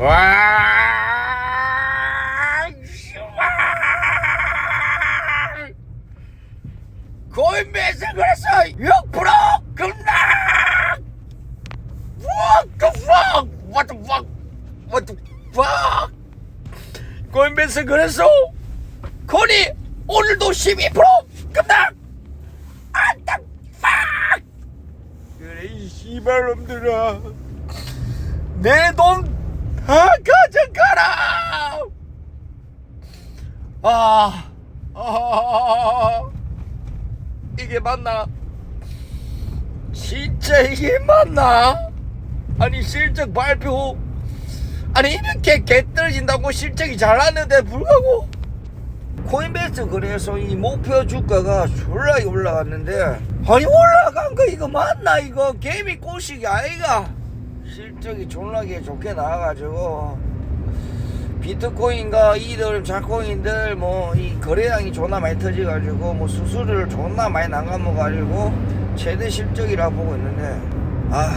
와, 씨발! 코인베이스 그래서 6% 급락! What the fuck? What the fuck? What the fuck? 코인베이스 그래서 코니 오늘도 12% 급락! What the fuck? 그래 이 씨발놈들아 내 돈 다 가져가라! 아, 아, 이게 맞나? 진짜 이게 맞나? 아니 실적 발표 아니 이렇게 개 떨어진다고 실적이 잘 났는데 불구하고 코인베스트 그래서 이 목표 주가가 졸라게 올라갔는데 아니 올라간 거 이거 맞나 이거 게임이 꼬시기 아이가 실적이 졸라게 좋게 나와가지고 비트코인과 이들 자코인들 뭐 이 거래량이 존나 많이 터져가지고 뭐 수수료를 존나 많이 나가먹어가지고 최대 실적이라 보고 있는데 아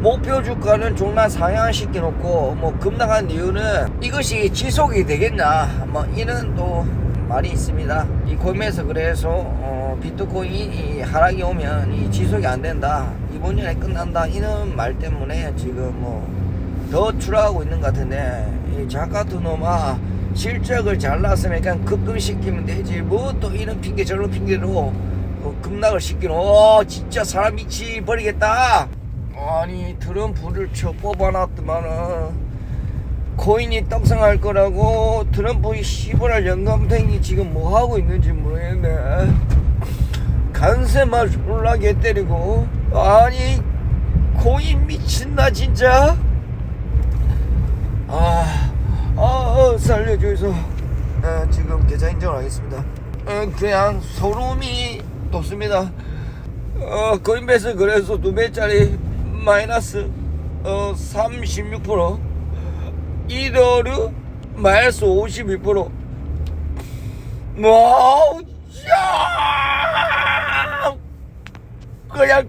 목표 주가는 존나 상향시켜 놓고 뭐 급락한 이유는 이것이 지속이 되겠냐 뭐 이런 또 말이 있습니다. 이 코인에서 그래서 어, 비트코인이 하락이 오면 이 지속이 안 된다. 이번 년에 끝난다. 이런 말 때문에 지금 뭐 더 추락하고 있는 것 같은데 이 작가도 놈아 실적을 잘났으면 그냥 급등시키면 되지. 뭐 또 이런 핑계 저런 핑계로 어, 급락을 시키노 어, 진짜 사람 미치 버리겠다. 아니 트럼프를 쳐 뽑아놨더만은 코인이 떡상할 거라고 트럼프 이 시벌할 영감탱이 지금 뭐 하고 있는지 모르겠네. 간세만 졸라게 때리고. 아니 코인 미친다 진짜? 아, 아 어, 살려줘서. 어, 지금 계좌 인정을 하겠습니다. 어, 그냥 소름이 돋습니다. 어, 코인베이스 그래서 두 배짜리 마이너스 어, 36% 이더르 마이너스 52% 와우 야 그냥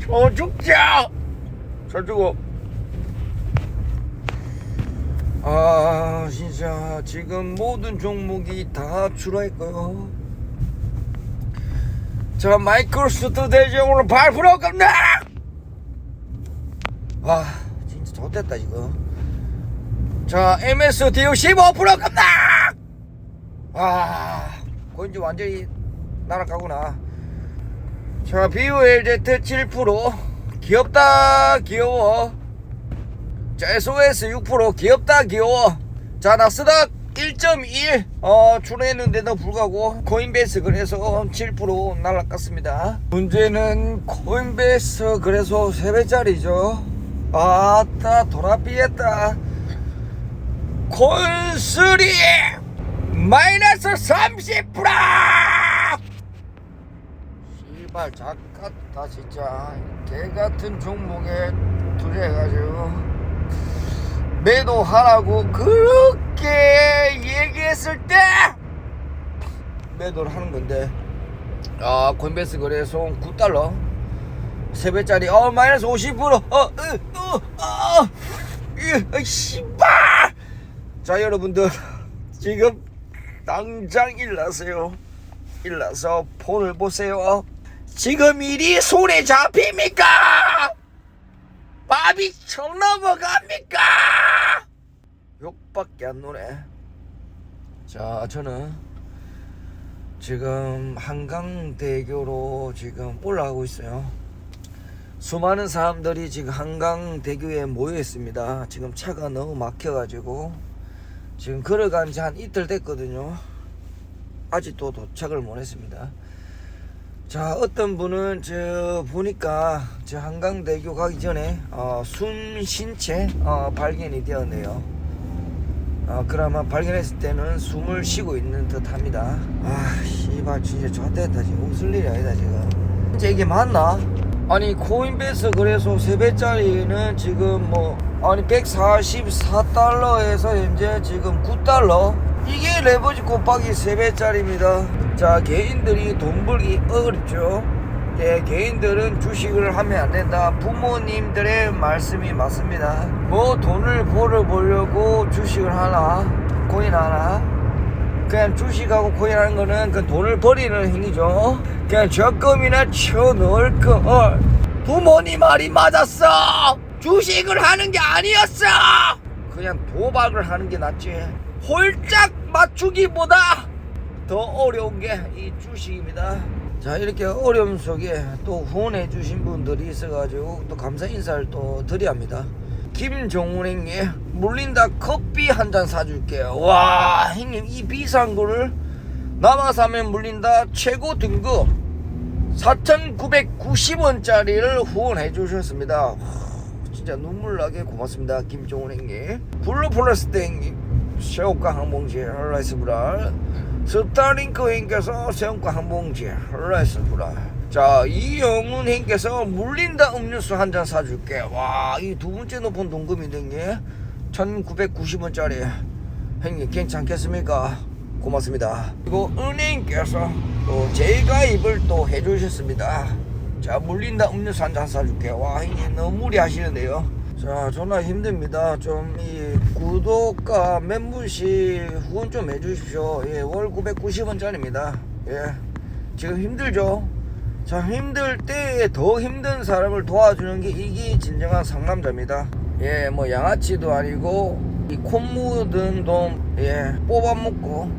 저 죽자! 저 죽어 아 진짜 지금 모든 종목이 다 출하했고요. 자 마이크로소프트 대장으로 8% 급락 와 진짜 좋됐다 지금 자 MSDU 15% 급락 와 그건 이제 완전히 날아가구나. 자 BOLZ 7% 귀엽다 귀여워. 자 SOS 6% 귀엽다 귀여워. 자 나스닥 1.1 어, 출했는데도 불구하고 코인베이스 그래서 7% 날라갔습니다. 문제는 코인베이스 그래서 3배짜리죠. 아따 돌아삐했다 콘스리 마이너스 30% 씨발 작같다 진짜. 개같은 종목에 투자해가지고 매도하라고 그렇게 얘기했을 때 매도를 하는 건데 아 코인베이스 거래소 9달러. 3배짜리 어 마이너스 50% 어, 어, 어, 어, 이, 어, 씨발 자 여러분들 지금 당장 일나세요. 일나서 폰을 보세요. 지금 일이 손에 잡힙니까? 밥이 청 넘어갑니까? 욕밖에 안 노네 자 저는 지금 한강대교로 지금 올라가고 있어요. 수많은 사람들이 지금 한강대교에 모여 있습니다. 지금 차가 너무 막혀가지고 지금 걸어간 지 한 이틀 됐거든요. 아직도 도착을 못 했습니다. 자 어떤 분은 저 보니까 저 한강대교 가기 전에 어, 숨 신체 어, 발견이 되었네요. 어, 그나마 발견했을 때는 숨을 쉬고 있는 듯 합니다. 아 씨발 진짜 좋됐다 지금. 웃을 일이 아니다 지금. 진짜 이게 맞나? 아니 코인베이스 그래서 3배짜리는 지금 뭐 아니 144달러에서 현재 지금 9달러? 이게 레버지 곱하기 3배짜리입니다. 자 개인들이 돈 벌기 어렵죠. 예, 개인들은 주식을 하면 안 된다. 부모님들의 말씀이 맞습니다. 뭐 돈을 벌어 보려고 주식을 하나, 코인 하나, 그냥 주식하고 코인하는 거는 그 돈을 버리는 행위죠. 그냥 적금이나 쳐넣을 걸. 부모님 말이 맞았어. 주식을 하는 게 아니었어. 그냥 도박을 하는 게 낫지. 홀짝 맞추기보다 더 어려운 게 이 주식입니다. 자 이렇게 어려움 속에 또 후원해 주신 분들이 있어가지고 또 감사 인사를 또 드려야 합니다. 김종훈 형님 물린다 커피 한 잔 사줄게요. 와 형님 이 비싼 거를 남아서 하면 물린다 최고 등급 4,990원짜리를 후원해 주셨습니다. 와, 진짜 눈물 나게 고맙습니다. 김종훈 형님. 블루 플러스 땡님 새우깡 한 봉지 라이스 브랄 스타링크 형께서 새우깡 한 봉지 라이스 브랄 자 이영훈 형께서 물린다 음료수 한 잔 사줄게 와 이 두 번째 높은 동금이 된게 1990원짜리 형님 괜찮겠습니까? 고맙습니다. 그리고 은행께서 또 재가입을 또 해주셨습니다. 자 물린다 음료수 한 잔 사줄게 와 형님 너무 무리하시는데요. 자 존나 힘듭니다. 좀 이 구독과 멤버십 후원 좀 해주십시오. 예 월 990원짜리입니다. 예 지금 힘들죠? 자 힘들 때더 힘든 사람을 도와주는 게 이게 진정한 상남자입니다 예 뭐 양아치도 아니고 이 콧묻은 돈 예 뽑아 먹고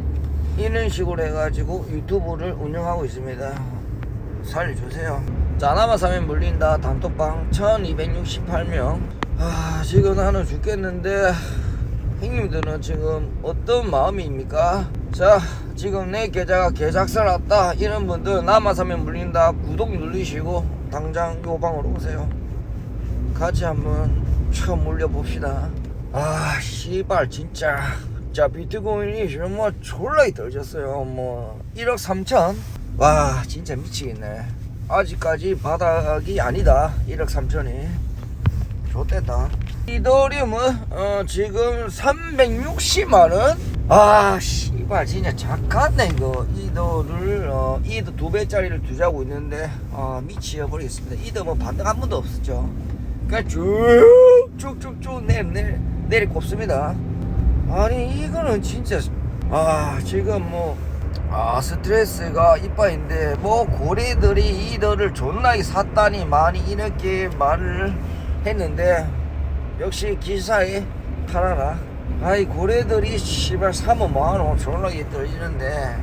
이런 식으로 해가지고 유튜브를 운영하고 있습니다. 살려주세요. 짜나마 사면 물린다. 단톡방 1268명. 아 지금 나는 죽겠는데 형님들은 지금 어떤 마음입니까? 자 지금 내 계좌가 계작살 났다. 이런 분들 나만 사면 물린다. 구독 누르시고 당장 요 방으로 오세요. 같이 한번 처음 물려봅시다. 아 씨발 진짜. 자 비트코인이 지금 뭐 졸라 떨어졌어요. 뭐 1억 3천? 와 진짜 미치겠네. 아직까지 바닥이 아니다 1억 3천이. 좋댔다. 이더리움은 어, 지금 360만원? 아 씨발 진짜 작았네 이거. 이더를 어, 이더 두 배짜리를 두자고 있는데 아 미치어 버리겠습니다. 이더 뭐 반등 한 번도 없었죠. 그냥 쭉 쭉쭉쭉 내려 내리 꼽습니다. 아니 이거는 진짜 아 지금 뭐 아 스트레스가 이빠인데 뭐 고래들이 이더를 존나게 샀다니 많이 이렇게 말을 했는데 역시 기사에 팔아라. 아이 고래들이 씨발 사면 뭐하노 존나게 떨어지는데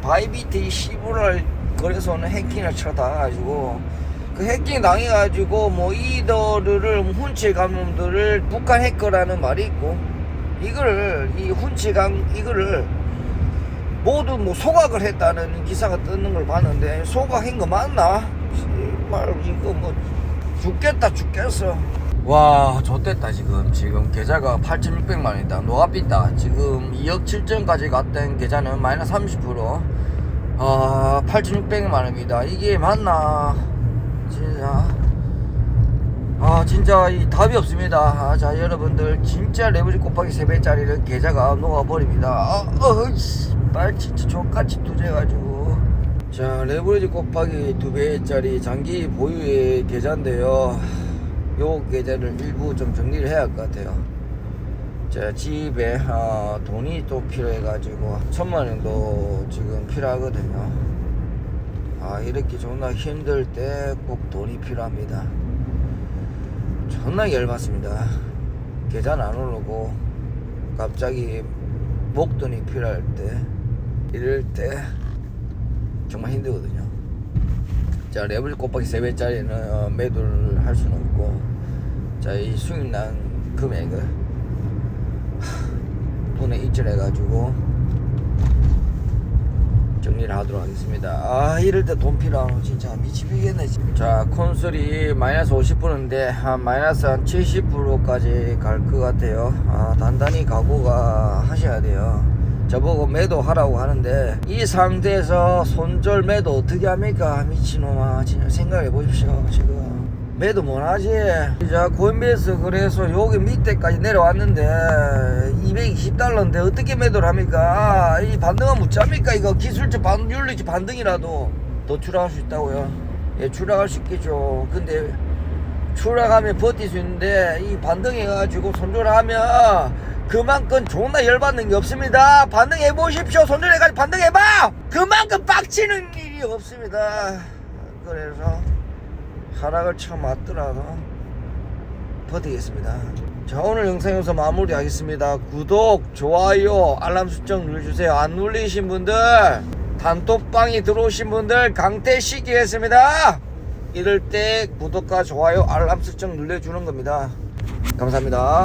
바이비트 시부랄 거래소는 해킹을 쳐다가지고 그 해킹 당해가지고 뭐 이더를 훔치 감놈들을 북한 해커라는 말이 있고 이거를 이 훔치강 이거를 모두 뭐 소각을 했다는 기사가 뜨는 걸 봤는데 소각한 거 맞나? 씨발 이거 뭐 죽겠다 죽겠어. 와 좋됐다 지금. 지금 계좌가 8,600만 원이다. 노가삐다. 지금 2억 7천까지 갔던 계좌는 마이너스 30%아 8,600만 원입니다. 이게 맞나 진짜. 아 진짜 이 답이 없습니다. 아, 자 여러분들 진짜 레버리 곱하기 3배짜리를 계좌가 녹아버립니다. 아, 어, 씨발 진짜 족같이 투자해가지고. 자 레버리지 곱하기 2배짜리 장기 보유의 계좌인데요. 요 계좌를 일부 좀 정리를 해야 할 것 같아요. 제 집에 아, 돈이 또 필요해가지고 천만 원도 지금 필요하거든요 아 이렇게 존나 힘들 때 꼭 돈이 필요합니다 존나 열받습니다. 계좌는 안 오르고 갑자기 목돈이 필요할 때 이럴 때 정말 힘들거든요. 자 레벨 곱하기 3배짜리는 어, 매도를 할 수는 없고 자이 수익 난 금액을 하, 돈에 입절해 가지고 정리를 하도록 하겠습니다. 아 이럴 때 돈 필요하노 진짜 미치겠네. 자 콘솔이 마이너스 50%인데 한 마이너스 한 70%까지 갈 것 같아요. 아 단단히 각오가 하셔야 돼요. 저보고 매도 하라고 하는데 이 상태에서 손절 매도 어떻게 합니까 미친놈아 진짜 생각해 보십시오 지금 매도 못하지 자 코인베이스 그래서 여기 밑에까지 내려왔는데 220달러인데 어떻게 매도를 합니까 아, 이 반등은 못 잡니까 이거 기술적 반, 윤리적 반등이라도 더 출하할 수 있다고요 예, 추락할 수 있겠죠. 근데 추락하면 버틸 수 있는데 이 반등해가지고 손절하면 그만큼 존나 열받는 게 없습니다. 반등해 보십시오. 손절해가지고 반등해봐. 그만큼 빡치는 일이 없습니다. 그래서 하락을 처음 맞더라도 버티겠습니다. 자 오늘 영상 여기서 마무리하겠습니다. 구독, 좋아요, 알람 설정 눌러주세요. 안 눌리신 분들 단톡방에 들어오신 분들 강퇴 시키겠습니다. 이럴 때 구독과 좋아요, 알람 설정 눌러주는 겁니다. 감사합니다.